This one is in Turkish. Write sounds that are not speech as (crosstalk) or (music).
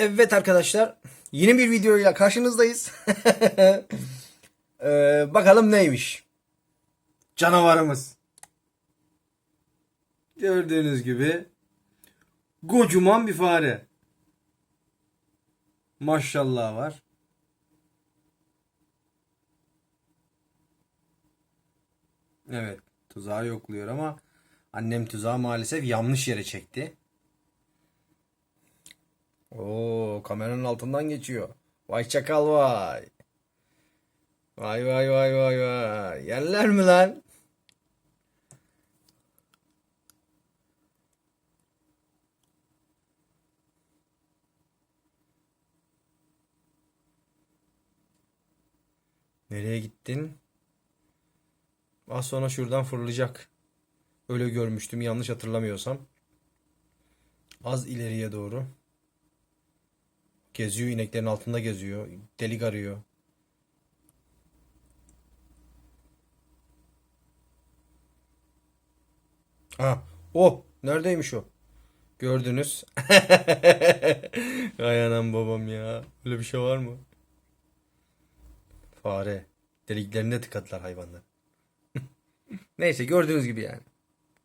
Evet arkadaşlar. Yeni bir videoyla karşınızdayız. (laughs) Ee, bakalım neymiş. Canavarımız. Gördüğünüz gibi kocaman bir fare. Maşallah var. Evet, tuzağı yokluyor ama annem tuzağı maalesef yanlış yere çekti. Oo, kameranın altından geçiyor. Vay çakal vay. Vay vay vay vay vay. Yerler mi lan? Nereye gittin? Az sonra şuradan fırlayacak. Öyle görmüştüm yanlış hatırlamıyorsam. Az ileriye doğru. Geziyor ineklerin altında geziyor. Delik arıyor. Ha, o neredeymiş o? Gördünüz. (laughs) Ay anam babam ya. Öyle bir şey var mı? Fare. Deliklerine tıkadılar hayvanlar. (laughs) Neyse gördüğünüz gibi yani.